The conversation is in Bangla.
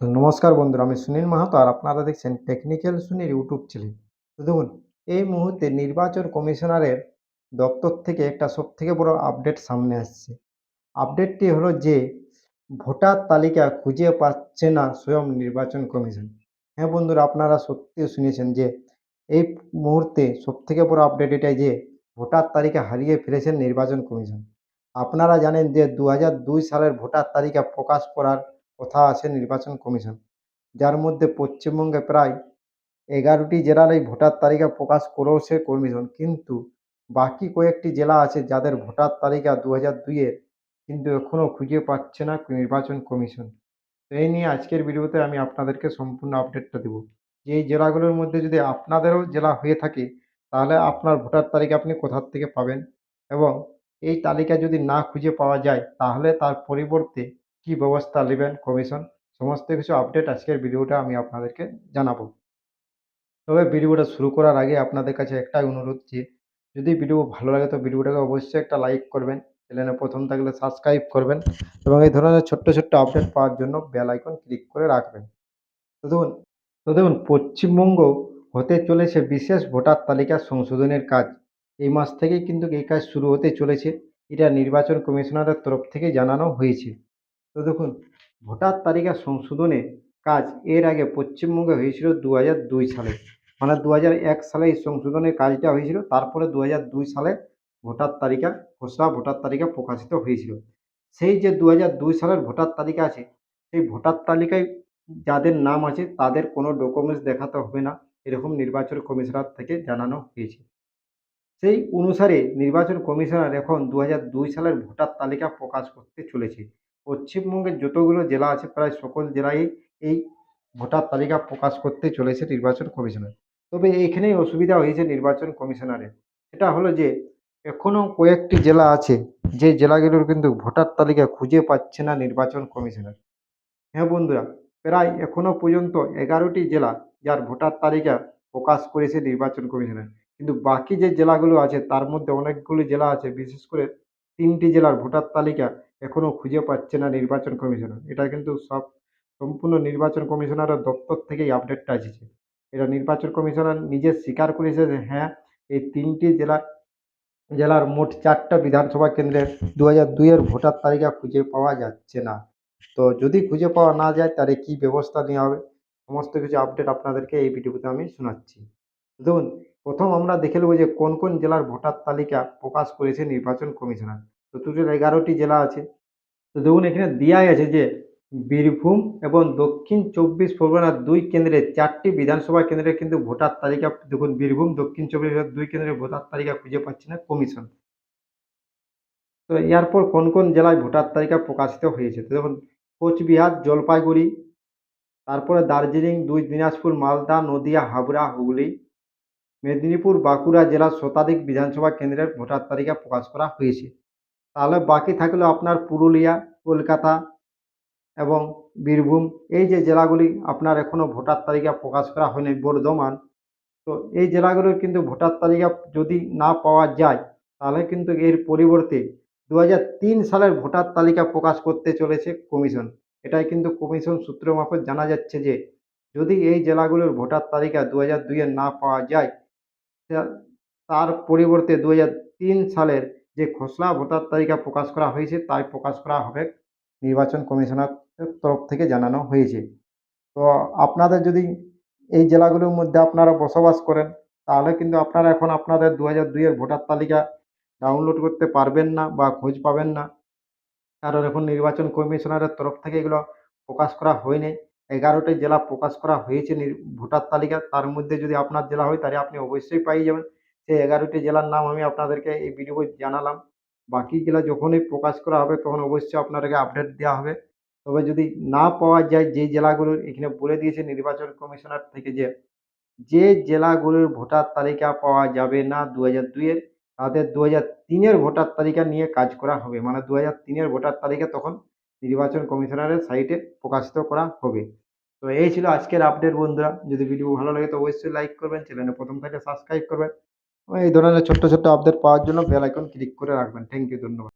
নমস্কার বন্ধুরা, আমি সুনীল মাহাতো আর আপনারা দেখছেন টেকনিক্যাল সুনীল ইউটিউব চ্যানেল। তো দেখুন, এই মুহূর্তে নির্বাচন কমিশনারের দপ্তর থেকে একটা সব থেকে বড় আপডেট সামনে আসছে। আপডেটটি হলো যে, ভোটার তালিকা খুঁজে পাচ্ছে না স্বয়ং নির্বাচন কমিশন। হ্যাঁ বন্ধুরা, আপনারা সত্যি শুনেছেন যে, এই মুহূর্তে সব থেকে বড় আপডেট এটাই যে, ভোটার তালিকা হারিয়ে ফেলেছেন নির্বাচন কমিশন। আপনারা জানেন যে দু সালের ভোটার তালিকা প্রকাশ করার কথা আছে নির্বাচন কমিশন, যার মধ্যে পশ্চিমবঙ্গে প্রায় এগারোটি জেলার এই ভোটার তালিকা প্রকাশ করেছে কমিশন। কিন্তু বাকি কয়েকটি জেলা আছে যাদের ভোটার তালিকা দু হাজার দুইয়ের কিন্তু এখনও খুঁজে পাচ্ছে না নির্বাচন কমিশন। তো এই নিয়ে আজকের ভিডিওতে আমি আপনাদেরকে সম্পূর্ণ আপডেটটা দেবো। যে এই জেলাগুলোর মধ্যে যদি আপনাদেরও জেলা হয়ে থাকে, তাহলে আপনার ভোটার তালিকা আপনি কোথার থেকে পাবেন? এবং এই তালিকা যদি না খুঁজে পাওয়া যায়, তাহলে তার পরিবর্তে কী ব্যবস্থা নেবেন, কমিশন, সমস্ত কিছু আপডেট আজকের ভিডিওটা আমি আপনাদেরকে জানাব। তবে ভিডিওটা শুরু করার আগে আপনাদের কাছে একটাই অনুরোধ যে, যদি ভিডিও ভালো লাগে তো ভিডিওটাকে অবশ্যই একটা লাইক করবেন চ্যানেলে প্রথম থাকলে সাবস্ক্রাইব করবেন এবং এই ধরনের ছোট্ট ছোট্ট আপডেট পাওয়ার জন্য বেল আইকন ক্লিক করে রাখবেন। তো দেখুন তো দেখুন, পশ্চিমবঙ্গ হতে চলেছে বিশেষ ভোটার তালিকা সংশোধনের কাজ। এই মাস থেকেই কিন্তু এই কাজ শুরু হতে চলেছে। এটা নির্বাচন কমিশনারের তরফ থেকে জানানো হয়েছে। তো দেখুন, ভোটার তালিকা সংশোধনে কাজ এর আগে পশ্চিমবঙ্গে হয়েছিল দু দুই সালে। মানে দু এক সালে এই সংশোধনের কাজটা হয়েছিল, তারপরে দু দুই সালে ভোটার তালিকা, খসড়া ভোটার তালিকা প্রকাশিত হয়েছিল। সেই যে দু দুই সালের ভোটার তালিকা আছে, সেই ভোটার তালিকায় যাদের নাম আছে, তাদের কোনো ডকুমেন্টস দেখাতে হবে না, এরকম নির্বাচন কমিশনার থেকে জানানো হয়েছে। সেই অনুসারে নির্বাচন কমিশনার এখন দু হাজার দুই সালের ভোটার তালিকা প্রকাশ করতে চলেছে। পশ্চিমবঙ্গের যতগুলো জেলা আছে, প্রায় সকল জেলায় এই ভোটার তালিকা প্রকাশ করতে চলেছে নির্বাচন কমিশনার। তবে এইখানেই অসুবিধা হয়েছে নির্বাচন কমিশনারের। সেটা হলো যে এখনও কয়েকটি জেলা আছে, যে জেলাগুলোর কিন্তু ভোটার তালিকা খুঁজে পাচ্ছে না নির্বাচন কমিশনার। হ্যাঁ বন্ধুরা, প্রায় এখনও পর্যন্ত এগারোটি জেলা যার ভোটার তালিকা প্রকাশ করেছে নির্বাচন কমিশনার। কিন্তু বাকি যে জেলাগুলো আছে, তার মধ্যে অনেকগুলো জেলা আছে, বিশেষ করে তিনটি জেলার ভোটার তালিকা এখনও খুঁজে পাচ্ছে না নির্বাচন কমিশনার। এটা কিন্তু সব সম্পূর্ণ নির্বাচন কমিশনারের দপ্তর থেকেই আপডেটটা এসেছে এটা নির্বাচন কমিশনার নিজে স্বীকার করেছে যে হ্যাঁ এই তিনটি জেলার জেলার মোট চারটা বিধানসভা কেন্দ্রের দু হাজার দুইয়ের ভোটার তালিকা খুঁজে পাওয়া যাচ্ছে না। তো যদি খুঁজে পাওয়া না যায়, তাহলে কী ব্যবস্থা নেওয়া হবে? সমস্ত কিছু আপডেট আপনাদেরকে এই ভিডিওতে আমি শোনাচ্ছি। দেখুন, প্রথম আমরা দেখে নেব যে কোন কোন জেলার ভোটার তালিকা প্রকাশ করেছে নির্বাচন কমিশনার। তো এগারোটি জেলা আছে। তো দেখুন, এখানে দেওয়াই আছে যে বীরভূম এবং দক্ষিণ চব্বিশ পরগনার দুই কেন্দ্রে চারটি বিধানসভা কেন্দ্রে কিন্তু ভোটার তালিকা, দেখুন বীরভূম, দক্ষিণ চব্বিশ দুই কেন্দ্রে ভোটার তালিকা খুঁজে পাচ্ছে না, কমিশন। তো এরপর কোন কোন জেলায় ভোটার তালিকা প্রকাশিত হয়েছে? তো দেখুন, কোচবিহার, জলপাইগুড়ি, তারপরে দার্জিলিং, দুই দিনাজপুর, মালদা, নদিয়া, হাবড়া, হুগলি, মেদিনীপুর, বাঁকুড়া জেলার শতাধিক বিধানসভা কেন্দ্রের ভোটার তালিকা প্রকাশ করা হয়েছে। তাহলে বাকি থাকল আপনার পুরুলিয়া, কলকাতা এবং বীরভূম। এই যে জেলাগুলি আপনার এখনও ভোটার তালিকা প্রকাশ করা হয়নি বর্ধমান, তো এই জেলাগুলোর কিন্তু ভোটার তালিকা যদি না পাওয়া যায়, তাহলে কিন্তু এর পরিবর্তে দু সালের ভোটার তালিকা প্রকাশ করতে চলেছে কমিশন। এটাই কিন্তু কমিশন সূত্র মারফত জানা যাচ্ছে যে, যদি এই জেলাগুলোর ভোটার তালিকা দু হাজার না পাওয়া যায় তার পরিবর্তে দু সালের যে খসড়া ভোটার তালিকা প্রকাশ করা হয়েছে, তাই প্রকাশ করা হবে নির্বাচন কমিশনার তরফ থেকে জানানো হয়েছে। তো আপনাদের যদি এই জেলাগুলোর মধ্যে আপনারা বসবাস করেন, তাহলে কিন্তু আপনারা এখন আপনাদের দু হাজার দুইয়ের ভোটার তালিকা ডাউনলোড করতে পারবেন না বা খোঁজ পাবেন না। কারণ এখন নির্বাচন কমিশনারের তরফ থেকে এগুলো প্রকাশ করা হয়নি এগারোটি জেলা প্রকাশ করা হয়েছে ভোটার তালিকা। তার মধ্যে যদি আপনার জেলা হয়, তাহলে আপনি অবশ্যই পেয়ে যাবেন। সেই এগারোটি জেলার নাম আমি আপনাদেরকে এই ভিডিও জানালাম। বাকি জেলা যখনই প্রকাশ করা হবে, তখন অবশ্যই আপনাদেরকে আপডেট দেওয়া হবে। তবে যদি না পাওয়া যায় যে জেলাগুলো এখানে বলে দিয়েছে নির্বাচন কমিশনার থেকে যে যে জেলাগুলোর ভোটার তালিকা পাওয়া যাবে না দু হাজার দুইয়ের তাদের দু হাজার তিনের ভোটার তালিকা নিয়ে কাজ করা হবে। মানে দু হাজার তিনের ভোটার তালিকা তখন নির্বাচন কমিশনারের সাইটে প্রকাশিত করা হবে। তো এই ছিল আজকের আপডেট বন্ধুরা। যদি ভিডিও ভালো লাগে তো অবশ্যই লাইক করবেন চ্যানেলে প্রথম থেকে সাবস্ক্রাইব করবেন। এই ধরনের ছোট্ট ছোট্ট আপডেট পাওয়ার জন্য বেল আইকন ক্লিক করে রাখবেন। থ্যাংক ইউ ধন্যবাদ।